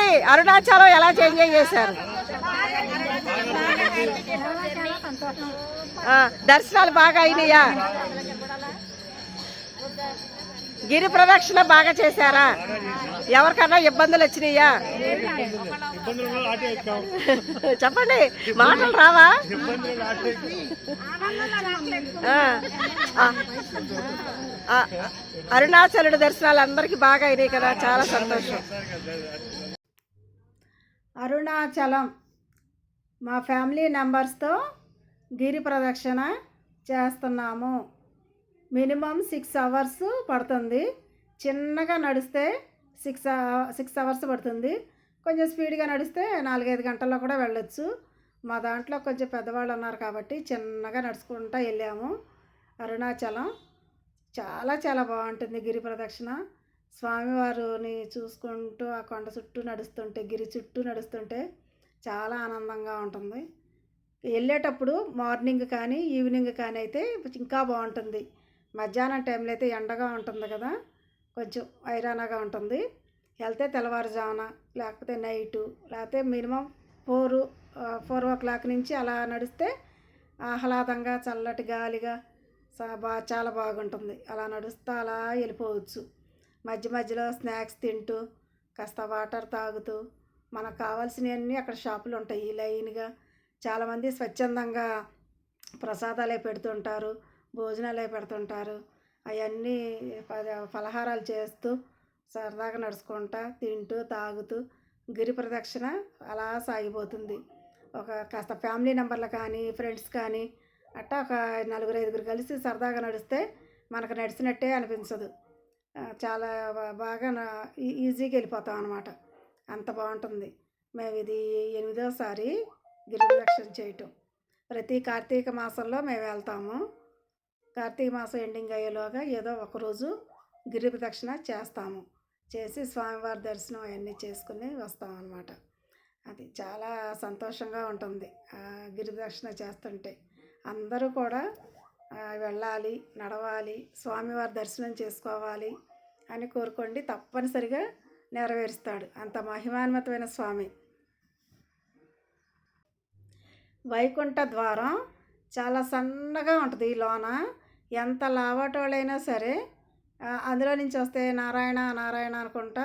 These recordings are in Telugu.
చెప్పండి అరుణాచలం ఎలా చేంజ్ చేశారు. దర్శనాలు బాగా అయినాయా? గిరి ప్రదక్షిణ బాగా చేశారా? ఎవరికన్నా ఇబ్బందులు వచ్చినాయా? చెప్పండి మాటలు రావా? ఆ, అరుణాచలుడి దర్శనాలు అందరికీ బాగా అయినాయి కదా చాలా సంతోషం. అరుణాచలం. మా ఫ్యామిలీ మెంబర్స్తో గిరి ప్రదక్షిణ చేస్తున్నాము. మినిమం సిక్స్ అవర్స్ పడుతుంది. చిన్నగా నడిస్తే సిక్స్ సిక్స్ అవర్స్ పడుతుంది. కొంచెం స్పీడ్గా నడిస్తే నాలుగైదు గంటల్లో కూడా వెళ్ళొచ్చు. మా దాంట్లో కొంచెం పెద్దవాళ్ళు ఉన్నారు కాబట్టి చిన్నగా నడుచుకుంటూ వెళ్ళాము. అరుణాచలం. చాలా చాలా బాగుంటుంది గిరి ప్రదక్షిణ. స్వామివారిని చూసుకుంటూ ఆ కొండ చుట్టూ నడుస్తుంటే గిరి చుట్టూ నడుస్తుంటే చాలా ఆనందంగా ఉంటుంది. వెళ్ళేటప్పుడు మార్నింగ్ కానీ ఈవినింగ్ కానీ అయితే ఇంకా బాగుంటుంది. మధ్యాహ్నం టైంలో అయితే ఎండగా ఉంటుంది కదా కొంచెం ఐరానాగా ఉంటుంది. వెళ్తే తెల్లవారుజామున లేకపోతే నైటు లేకపోతే minimum four four o'clock నుంచి అలా నడిస్తే ఆహ్లాదంగా చల్లటి గాలిగా బా చాలా బాగుంటుంది. అలా నడుస్తూ అలా వెళ్ళిపోవచ్చు. మధ్య మధ్యలో స్నాక్స్ తింటూ కాస్త వాటర్ తాగుతూ మనకు కావాల్సినవన్నీ అక్కడ షాపులు ఉంటాయి. లైన్గా చాలామంది స్వచ్ఛందంగా ప్రసాదాలే పెడుతుంటారు భోజనాలే పెడుతుంటారు. అవన్నీ ఫలహారాలు చేస్తూ సరదాగా నడుచుకుంటా తింటూ తాగుతూ గిరి ప్రదక్షిణ అలా సాగిపోతుంది. ఒక కాస్త ఫ్యామిలీ నెంబర్లు కానీ ఫ్రెండ్స్ కానీ అట్టా ఒక నలుగురు ఐదుగురు కలిసి సరదాగా నడిస్తే మనకు నడిచినట్టే అనిపించదు. చాలా బాగా నా- ఈ- ఈజీగా వెళ్ళిపోతాం అనమాట అంత బాగుంటుంది. మేము ఇది ఎనిమిదోసారి గిరి చేయటం. ప్రతి కార్తీక మాసంలో మేము వెళ్తాము. కార్తీక మాసం ఎండింగ్ అయ్యేలోగా ఏదో ఒకరోజు గిరి ప్రదక్షిణ చేస్తాము. చేసి స్వామివారి దర్శనం అవన్నీ చేసుకుని వస్తాం అనమాట అది చాలా సంతోషంగా ఉంటుంది ఆ గిరి ప్రదక్షిణ చేస్తుంటే. అందరూ కూడా వెళ్ళాలి నడవాలి స్వామివారి దర్శనం చేసుకోవాలి అని కోరుకోండి. తప్పనిసరిగా నెరవేరుస్తాడు. అంత మహిమాన్వితమైన స్వామి. వైకుంఠ ద్వారం చాలా సన్నగా ఉంటుంది ఈ లోన. ఎంత లావాటోళ్ళైనా సరే అందులో నుంచి వస్తే నారాయణ నారాయణ అనుకుంటా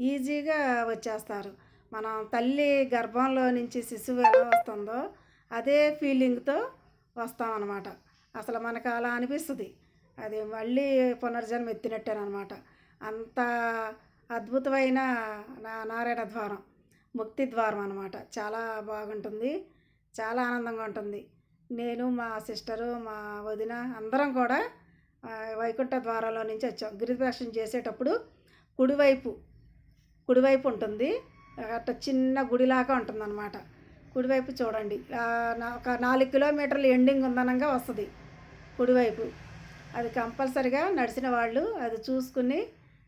ఈజీగా వచ్చేస్తారు. మనం తల్లి గర్భంలో నుంచి శిశువు ఎలా వస్తుందో అదే ఫీలింగ్తో వస్తామన్నమాట. అసలు మనకు అలా అనిపిస్తుంది. అది మళ్ళీ పునర్జన్మ ఎత్తినట్టేనమాట అంత అద్భుతమైన నా నారాయణ ద్వారం ముక్తి ద్వారం అనమాట చాలా బాగుంటుంది చాలా ఆనందంగా ఉంటుంది. నేను మా సిస్టరు మా వదిన అందరం కూడా వైకుంఠ ద్వారంలో నుంచి వచ్చాం. గిరిదర్శనం చేసేటప్పుడు కుడివైపు కుడివైపు ఉంటుంది. అట్ట చిన్న గుడిలాగా ఉంటుందన్నమాట. కుడివైపు చూడండి. నా- ఒక నాలుగు కిలోమీటర్లు ఎండింగ్ ఉందనంగా వస్తుంది కుడివైపు. అది కంపల్సరిగా నడిచిన వాళ్ళు అది చూసుకుని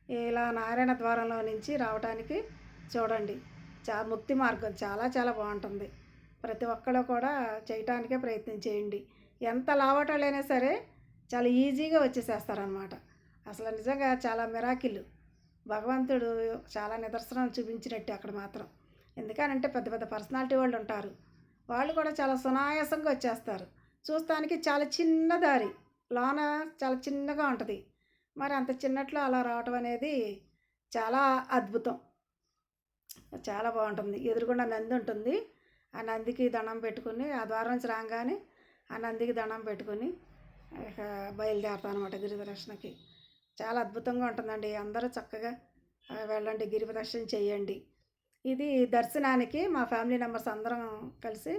ఇలా నారాయణ ద్వారంలో నుంచి రావడానికి చూడండి. చా ముక్తి మార్గం చాలా చాలా బాగుంటుంది. ప్రతి ఒక్కళ్ళు కూడా చేయటానికే ప్రయత్నం చేయండి. ఎంత లావటాలైనా సరే చాలా ఈజీగా వచ్చేసేస్తారనమాట అసలు నిజంగా చాలా మిరాకిల్. భగవంతుడు చాలా నిదర్శనం చూపించినట్టు అక్కడ మాత్రం. ఎందుకనంటే పెద్ద పెద్ద పర్సనాలిటీ వాళ్ళు ఉంటారు. వాళ్ళు కూడా చాలా సునాయాసంగా వచ్చేస్తారు. చూస్తానికి చాలా చిన్న దారి. లోన చాలా చిన్నగా ఉంటుంది. మరి అంత చిన్నట్లో అలా రావటం అనేది చాలా అద్భుతం. చాలా బాగుంటుంది. ఎదురుగుండా నంది ఉంటుంది. ఆ నందికి దండం పెట్టుకుని ఆ ద్వారం నుంచి రాగానే ఆ నందికి దండం పెట్టుకుని ఇక బయలుదేరుతాం అనమాట గిరి ప్రదక్షిణకి చాలా అద్భుతంగా ఉంటుందండి. అందరూ చక్కగా వెళ్ళండి గిరి ప్రదక్షిణ చేయండి. ఇది దర్శనానికి మా ఫ్యామిలీ మెంబర్స్ అందరం కలిసి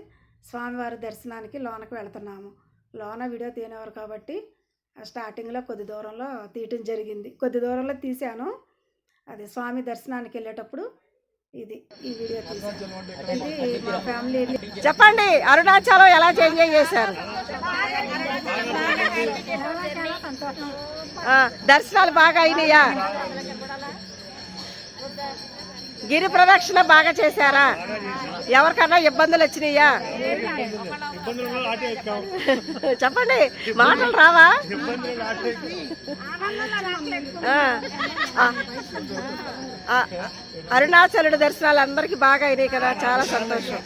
స్వామివారి దర్శనానికి లోనకి వెళ్తున్నాము. లోన వీడియో తీనేవారు కాబట్టి స్టార్టింగ్లో కొద్ది దూరంలో తీయటం జరిగింది. కొద్ది దూరంలో తీశాను. అది స్వామి దర్శనానికి వెళ్ళేటప్పుడు ఇది ఈ వీడియో ఇది మా ఫ్యామిలీ చెప్పండి అరుణాచలం ఎలా చేంజ్ చేశారు? దర్శనాలు బాగా అయినాయా? గిరి ప్రదక్షిణ బాగా చేశారా? ఎవరికన్నా ఇబ్బందులు వచ్చినాయా? చెప్పండి మాటలు రావా? అరుణాచలుడి దర్శనాలు అందరికి బాగా అయినాయి కదా చాలా సంతోషం.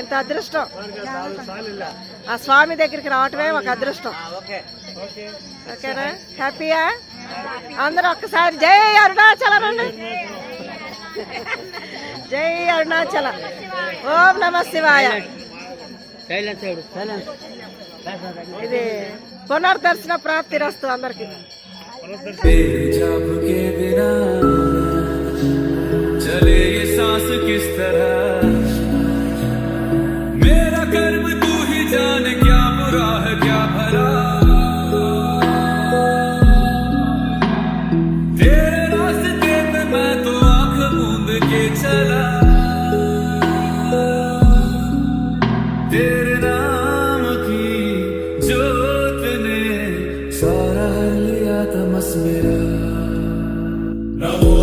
ఎంత అదృష్టం. ఆ స్వామి దగ్గరికి రావటమే ఒక అదృష్టం. ఓకేనా? హ్యాపీయా? అందరూ ఒక్కసారి జై అరుణాచలం అండి. జై అరుణాచలం ఓం నమ శివాయ ఇది పునర్దర్శన ప్రాప్తి రస్తు అందరికి जब के बिना चले ये सांस किस तरह Namaste. Namo